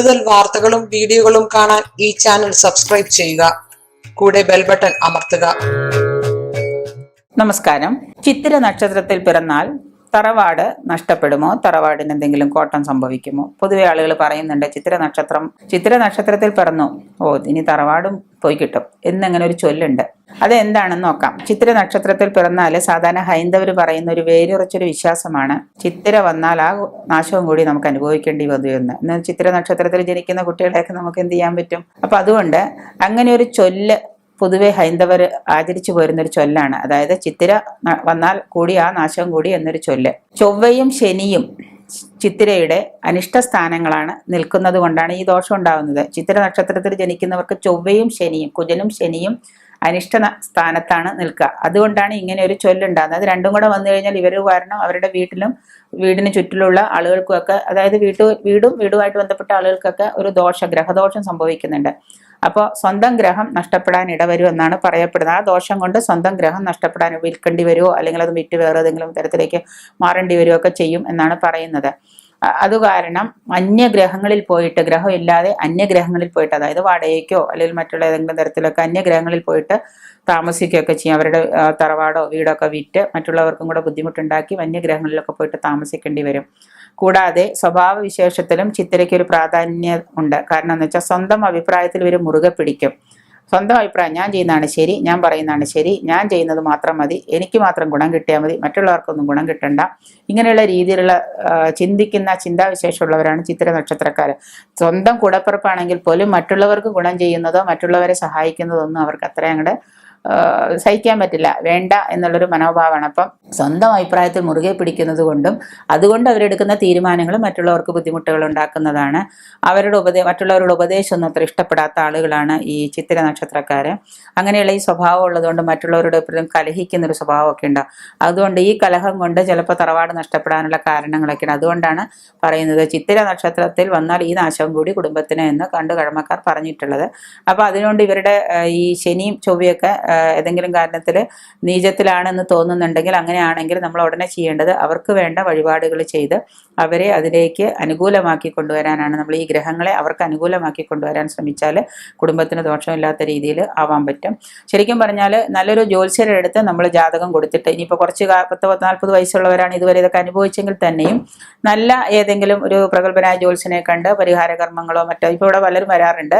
കൂടുതൽ വാർത്തകളും വീഡിയോകളും കാണാൻ ഈ ചാനൽ സബ്സ്ക്രൈബ് ചെയ്യുക. കൂടെ ബെൽ ബട്ടൺ അമർത്തുക. നമസ്കാരം. ചിത്തിര നക്ഷത്രത്തിൽ പിറന്നാൽ തറവാട് നഷ്ടപ്പെടുമോ? തറവാടിന് എന്തെങ്കിലും കോട്ടം സംഭവിക്കുമോ? പൊതുവെ ആളുകൾ പറയുന്നുണ്ട് ചിത്ര നക്ഷത്രം ചിത്ര നക്ഷത്രത്തിൽ പിറന്നു. ഓ ഇനി തറവാടും പോയി കിട്ടും. എന്നങ്ങനെ ഒരു ചൊല്ലുണ്ട്. അത് എന്താണെന്ന് നോക്കാം. ചിത്ര നക്ഷത്രത്തിൽ പിറന്നാൽ സാധാരണ ഹൈന്ദവർ പറയുന്ന ഒരു വേരുറച്ചൊരു വിശ്വാസമാണ്. ചിത്തിര വന്നാൽ ആ നാശവും കൂടി നമുക്ക് അനുഭവിക്കേണ്ടി വന്നു എന്ന്. എന്നാൽ ചിത്ര നക്ഷത്രത്തിൽ ജനിക്കുന്ന കുട്ടികളെയൊക്കെ നമുക്ക് എന്ത് ചെയ്യാൻ പറ്റും? അപ്പൊ അതുകൊണ്ട് അങ്ങനെ ഒരു ചൊല്ല് പൊതുവെ ഹൈന്ദവർ ആചരിച്ചു പോരുന്നൊരു ചൊല്ലാണ്. അതായത് ചിത്തിര വന്നാൽ കൂടി ആ നാശം കൂടി എന്നൊരു ചൊല്ല്. ചൊവ്വയും ശനിയും ചിത്തിരയുടെ അനിഷ്ട സ്ഥാനങ്ങളാണ് നിൽക്കുന്നത് കൊണ്ടാണ് ഈ ദോഷം ഉണ്ടാകുന്നത് ചിത്തിര നക്ഷത്രത്തിൽ ജനിക്കുന്നവർക്ക് ചൊവ്വയും ശനിയും കുജനും ശനിയും അനിഷ്ട സ്ഥാനത്താണ് നിൽക്കുക. അതുകൊണ്ടാണ് ഇങ്ങനെ ഒരു ചൊല്ലുണ്ടാകുന്നത്. അത് രണ്ടും കൂടെ വന്നു കഴിഞ്ഞാൽ ഇവർ കാരണം അവരുടെ വീട്ടിലും വീടിന് ചുറ്റിലുള്ള ആളുകൾക്കുമൊക്കെ അതായത് വീട്ടു വീടും വീടുമായിട്ട് ബന്ധപ്പെട്ട ആളുകൾക്കൊക്കെ ഒരു ദോഷ ഗ്രഹദോഷം സംഭവിക്കുന്നുണ്ട്. അപ്പോൾ സ്വന്തം ഗ്രഹം നഷ്ടപ്പെടാൻ ഇടവരും എന്നാണ് പറയപ്പെടുന്നത്. ആ ദോഷം കൊണ്ട് സ്വന്തം ഗ്രഹം നഷ്ടപ്പെടാൻ വിൽക്കേണ്ടി വരുമോ അല്ലെങ്കിൽ അത് വിറ്റ് വേറെ ഏതെങ്കിലും തരത്തിലേക്ക് മാറേണ്ടി വരുമോ ഒക്കെ ചെയ്യും എന്നാണ് പറയുന്നത്. അത് കാരണം അന്യഗ്രഹങ്ങളിൽ പോയിട്ട് ഗ്രഹം ഇല്ലാതെ അന്യഗ്രഹങ്ങളിൽ പോയിട്ട് അതായത് വാടകയ്ക്കോ അല്ലെങ്കിൽ മറ്റുള്ള ഏതെങ്കിലും തരത്തിലൊക്കെ അന്യഗ്രഹങ്ങളിൽ പോയിട്ട് താമസിക്കുകയൊക്കെ ചെയ്യും. അവരുടെ തറവാടോ വീടൊക്കെ വിറ്റ് മറ്റുള്ളവർക്കും കൂടെ ബുദ്ധിമുട്ടുണ്ടാക്കി അന്യഗ്രഹങ്ങളിലൊക്കെ പോയിട്ട് താമസിക്കേണ്ടി വരും. കൂടാതെ സ്വഭാവ വിശേഷത്തിലും ചിത്തിരയ്ക്ക് ഒരു പ്രാധാന്യം ഉണ്ട്. കാരണം എന്ന് വെച്ചാൽ സ്വന്തം അഭിപ്രായത്തിൽ ഇവർ മുറുകെ പിടിക്കും. സ്വന്തം അഭിപ്രായം ഞാൻ ചെയ്യുന്നതാണ് ശരി ഞാൻ പറയുന്നതാണ് ശരി ഞാൻ ചെയ്യുന്നത് മാത്രം മതി എനിക്ക് മാത്രം ഗുണം കിട്ടിയാൽ മതി മറ്റുള്ളവർക്കൊന്നും ഗുണം കിട്ടണ്ട. ഇങ്ങനെയുള്ള രീതിയിലുള്ള ചിന്തിക്കുന്ന ചിന്താവിശേഷമുള്ളവരാണ് ചിത്ര നക്ഷത്രക്കാർ സ്വന്തം കൂടപ്പിറപ്പാണെങ്കിൽ പോലും മറ്റുള്ളവർക്ക് ഗുണം ചെയ്യുന്നതോ മറ്റുള്ളവരെ സഹായിക്കുന്നതോ ഒന്നും അവർക്ക് അത്ര അങ്ങോട്ട് സഹിക്കാൻ പറ്റില്ല. വേണ്ട എന്നുള്ളൊരു മനോഭാവമാണ്. അപ്പം സ്വന്തം അഭിപ്രായത്തിൽ മുറുകെ പിടിക്കുന്നത് കൊണ്ടും അതുകൊണ്ട് അവരെടുക്കുന്ന തീരുമാനങ്ങൾ മറ്റുള്ളവർക്ക് ബുദ്ധിമുട്ടുകൾ ഉണ്ടാക്കുന്നതാണ്. അവരുടെ ഉപദേ മറ്റുള്ളവരുടെ ഉപദേശമൊന്നും അത്ര ഇഷ്ടപ്പെടാത്ത ആളുകളാണ് ഈ ചിത്തിര നക്ഷത്രക്കാർ അങ്ങനെയുള്ള ഈ സ്വഭാവം ഉള്ളതുകൊണ്ട് മറ്റുള്ളവരുടെ എപ്പോഴും കലഹിക്കുന്ന ഒരു സ്വഭാവമൊക്കെ ഉണ്ട്. അതുകൊണ്ട് ഈ കലഹം കൊണ്ട് ചിലപ്പോൾ തറവാട് നഷ്ടപ്പെടാനുള്ള കാരണങ്ങളൊക്കെയാണ്. അതുകൊണ്ടാണ് പറയുന്നത് ചിത്തിര നക്ഷത്രത്തിൽ വന്നാൽ ഈ നാശം കൂടി കുടുംബത്തിന് എന്ന് കണ്ടു കഴമക്കാർ പറഞ്ഞിട്ടുള്ളത്. അപ്പോൾ അതിനുകൊണ്ട് ഇവരുടെ ഈ ശനിയും ചൊവ്വയൊക്കെ ഏതെങ്കിലും കാരണത്തിൽ നീചത്തിലാണെന്ന് തോന്നുന്നുണ്ടെങ്കിൽ അങ്ങനെയാണെങ്കിൽ നമ്മൾ ഉടനെ ചെയ്യേണ്ടത് അവർക്ക് വേണ്ട വഴിപാടുകൾ ചെയ്ത് അവരെ അതിലേക്ക് അനുകൂലമാക്കി കൊണ്ടുവരാനാണ്. നമ്മൾ ഈ ഗ്രഹങ്ങളെ അവർക്ക് അനുകൂലമാക്കി കൊണ്ടുവരാൻ ശ്രമിച്ചാൽ കുടുംബത്തിന് ദോഷമില്ലാത്ത രീതിയിൽ ആവാൻ പറ്റും. ശരിക്കും പറഞ്ഞാൽ നല്ലൊരു ജ്യോത്സ്യരുടെ അടുത്ത് നമ്മൾ ജാതകം കൊടുത്തിട്ട് ഇനിയിപ്പോൾ കുറച്ച് പത്ത് നാൽപ്പത് വയസ്സുള്ളവരാണ് ഇതുവരെ ഇതൊക്കെ അനുഭവിച്ചെങ്കിൽ തന്നെയും നല്ല ഏതെങ്കിലും ഒരു പ്രഗത്ഭനായ ജ്യോത്സ്യനെ കണ്ട് പരിഹാര കർമ്മങ്ങളോ മറ്റോ ഇപ്പോൾ ഇവിടെ പലരും വരാറുണ്ട്.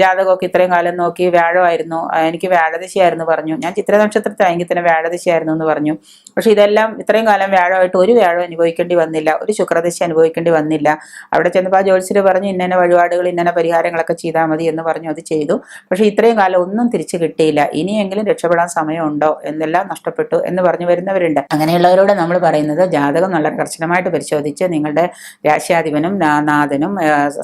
ജാതകമൊക്കെ ഇത്രയും കാലം നോക്കി വ്യാഴമായിരുന്നു. എനിക്ക് എനിക്ക് വ്യാഴദശയായിരുന്നു പറഞ്ഞു. ഞാൻ ചിത്ര നക്ഷത്രത്തിലായെങ്കിൽ തന്നെ വ്യാഴദശയായിരുന്നു എന്ന് പറഞ്ഞു. പക്ഷെ ഇതെല്ലാം ഇത്രയും കാലം വ്യാഴമായിട്ട് ഒരു വ്യാഴം അനുഭവിക്കേണ്ടി വന്നില്ല. ഒരു ശുക്രദശ അനുഭവിക്കേണ്ടി വന്നില്ല. അവിടെ ചെന്നപ്പോൾ ആ ജ്യോത്സ്യർ പറഞ്ഞു ഇന്ന വഴിപാടുകൾ ഇന്ന പരിഹാരങ്ങളൊക്കെ ചെയ്താൽ മതി എന്ന് പറഞ്ഞു അത് ചെയ്തു. പക്ഷെ ഇത്രയും കാലം ഒന്നും തിരിച്ചു കിട്ടിയില്ല. ഇനിയെങ്കിലും രക്ഷപ്പെടാൻ സമയമുണ്ടോ? എന്നെല്ലാം നഷ്ടപ്പെട്ടു എന്ന് പറഞ്ഞു വരുന്നവരുണ്ട്. അങ്ങനെയുള്ളവരോട് നമ്മൾ പറയുന്നത് ജാതകം നല്ല കർശനമായിട്ട് പരിശോധിച്ച് നിങ്ങളുടെ രാശ്യാധിപനും നാഥനും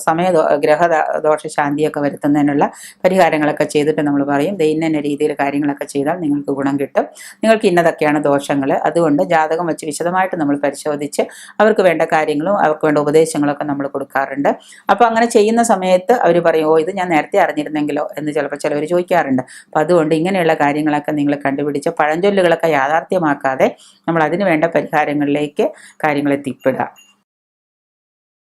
സമയ ഗ്രഹ ദോഷശാന്തിയൊക്കെ ദോഷ ശാന്തിയൊക്കെ വരുത്തുന്നതിനുള്ള പരിഹാരങ്ങളൊക്കെ ചെയ്തിട്ട് നമ്മൾ പറയും. ഇന്ന രീതിയിൽ കാര്യങ്ങളൊക്കെ ചെയ്താൽ നിങ്ങൾക്ക് ഗുണം കിട്ടും. നിങ്ങൾക്ക് ഇന്നതൊക്കെയാണ് ദോഷങ്ങൾ അതുകൊണ്ട് ജാതകം വെച്ച് വിശദമായിട്ട് നമ്മൾ പരിശോധിച്ച് അവർക്ക് വേണ്ട കാര്യങ്ങളും അവർക്ക് വേണ്ട ഉപദേശങ്ങളൊക്കെ നമ്മൾ കൊടുക്കാറുണ്ട്. അപ്പോൾ അങ്ങനെ ചെയ്യുന്ന സമയത്ത് അവർ പറയും ഓ ഇത് ഞാൻ നേരത്തെ അറിഞ്ഞിരുന്നെങ്കിലോ? എന്ന് ചിലപ്പോൾ ചിലവർ ചോദിക്കാറുണ്ട്. അപ്പം അതുകൊണ്ട് ഇങ്ങനെയുള്ള കാര്യങ്ങളൊക്കെ നിങ്ങൾ കണ്ടുപിടിച്ച് പഴഞ്ചൊല്ലുകളൊക്കെ യാഥാർത്ഥ്യമാക്കാതെ നമ്മൾ അതിന് വേണ്ട പരിഹാരങ്ങളിലേക്ക് കാര്യങ്ങൾ എത്തിപ്പെടുക